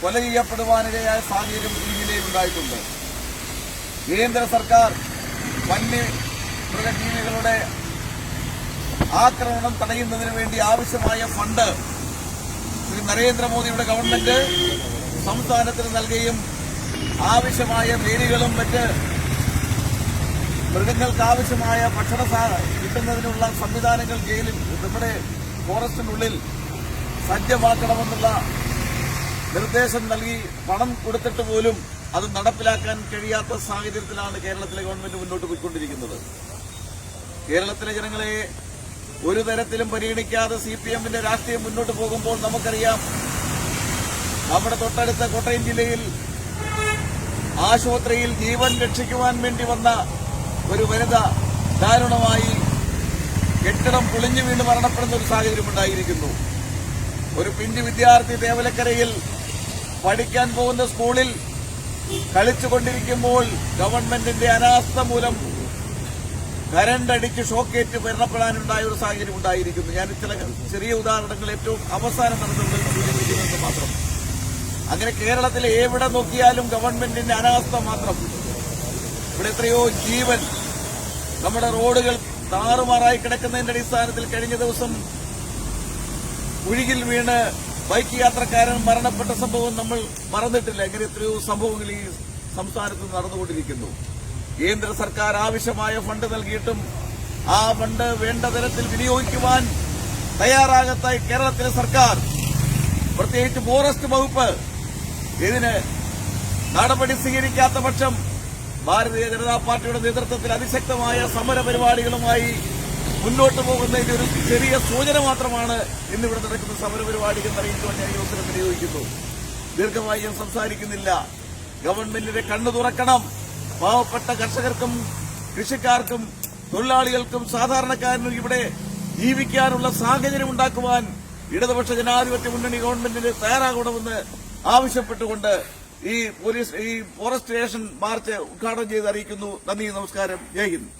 കൊല ചെയ്യപ്പെടുവാനിടയായ സാഹചര്യം ഈ ജില്ലയിൽ ഉണ്ടായിട്ടുണ്ട്. കേന്ദ്ര സർക്കാർ വന്യ മൃഗജീവികളുടെ ആക്രമണം തടയുന്നതിന് വേണ്ടി ആവശ്യമായ ഫണ്ട് ശ്രീ നരേന്ദ്രമോദിയുടെ ഗവൺമെന്റ് സംസ്ഥാനത്തിന് നൽകുകയും ആവശ്യമായ വേലികളും മറ്റ് മൃഗങ്ങൾക്ക് ആവശ്യമായ ഭക്ഷണ കിട്ടുന്നതിനുള്ള സംവിധാനങ്ങൾ ജയിലിൽ നമ്മുടെ ഫോറസ്റ്റിനുള്ളിൽ സജ്ജമാക്കണമെന്നുള്ള നിർദ്ദേശം നൽകി പണം കൊടുത്തിട്ട് പോലും അത് നടപ്പിലാക്കാൻ കഴിയാത്ത സാഹചര്യത്തിലാണ് കേരളത്തിലെ ഗവൺമെന്റ് മുന്നോട്ട് പോയിക്കൊണ്ടിരിക്കുന്നത്. കേരളത്തിലെ ജനങ്ങളെ ഒരു തരത്തിലും പരിഗണിക്കാതെ സി പി എമ്മിന്റെ രാഷ്ട്രീയം മുന്നോട്ട് പോകുമ്പോൾ നമുക്കറിയാം നമ്മുടെ തൊട്ടടുത്ത കോട്ടയം ജില്ലയിൽ ആശുപത്രിയിൽ ജീവൻ രക്ഷിക്കുവാൻ വേണ്ടി വന്ന ഒരു വനിത ദാരുണമായി കെട്ടിടം പൊളിഞ്ഞു വീണ് മരണപ്പെടുന്ന ഒരു സാഹചര്യം ഉണ്ടായിരിക്കുന്നു ഒരു പിഞ്ചു വിദ്യാർത്ഥി തേവലക്കരയിൽ പഠിക്കാൻ പോകുന്ന സ്കൂളിൽ കളിച്ചുകൊണ്ടിരിക്കുമ്പോൾ ഗവൺമെന്റിന്റെ അനാസ്ഥ മൂലം കരണ്ടടിച്ച് ഷോക്കേറ്റ് മരണപ്പെടാനുണ്ടായ ഒരു സാഹചര്യം ഉണ്ടായിരിക്കുന്നു. ഞാൻ ചില ചെറിയ ഉദാഹരണങ്ങൾ ഏറ്റവും അവസാനം നടന്നുകൊണ്ട് സൂചിപ്പിക്കുന്നത് മാത്രം. അങ്ങനെ കേരളത്തിൽ എവിടെ നോക്കിയാലും ഗവൺമെന്റിന്റെ അനാസ്ഥ മാത്രം. ഇവിടെ എത്രയോ ജീവൻ നമ്മുടെ റോഡുകൾ താറുമാറായി കിടക്കുന്നതിന്റെ അടിസ്ഥാനത്തിൽ കഴിഞ്ഞ ദിവസം കുഴിയിൽ വീണ് ബൈക്ക് യാത്രക്കാരൻ മരണപ്പെട്ട സംഭവം നമ്മൾ മറന്നിട്ടില്ല. എങ്ങനെ എത്രയോ സംഭവങ്ങൾ ഈ സംസ്ഥാനത്ത് നടന്നുകൊണ്ടിരിക്കുന്നു. കേന്ദ്ര സർക്കാർ ആവശ്യമായ ഫണ്ട് നൽകിയിട്ടും ആ ഫണ്ട് വേണ്ട തരത്തിൽ വിനിയോഗിക്കുവാൻ തയ്യാറാകാത്ത കേരളത്തിലെ സർക്കാർ. പ്രത്യേകിച്ച് ഫോറസ്റ്റ് വകുപ്പ് ഇതിന് നടപടി സ്വീകരിക്കാത്ത പക്ഷം ഭാരതീയ ജനതാ പാർട്ടിയുടെ നേതൃത്വത്തിൽ അതിശക്തമായ സമര പരിപാടികളുമായി മുന്നോട്ട് പോകുന്നതിന്റെ ഒരു ചെറിയ സൂചന മാത്രമാണ് ഇന്നിവിടെ നടക്കുന്ന സമര പരിപാടി എന്നറിയിക്കുവാൻ ഞാൻ ഈ അവസരം വിനിയോഗിക്കുന്നു. ദീർഘമായി ഞാൻ സംസാരിക്കുന്നില്ല. ഗവൺമെന്റിന്റെ കണ്ണു തുറക്കണം. പാവപ്പെട്ട കർഷകർക്കും കൃഷിക്കാർക്കും തൊഴിലാളികൾക്കും സാധാരണക്കാരനും ഇവിടെ ജീവിക്കാനുള്ള സാഹചര്യം ഉണ്ടാക്കുവാൻ ഇടതുപക്ഷ ജനാധിപത്യ മുന്നണി ഗവൺമെന്റിന് തയ്യാറാകണമെന്ന് ആവശ്യപ്പെട്ടുകൊണ്ട് ഈ പോലീസ് ഈ ഫോറസ്റ്റ് സ്റ്റേഷൻ മാർച്ച് ഉദ്ഘാടനം ചെയ്ത് അറിയിക്കുന്നു. നന്ദി നമസ്കാരം. ജയ് ഹിന്ദ്.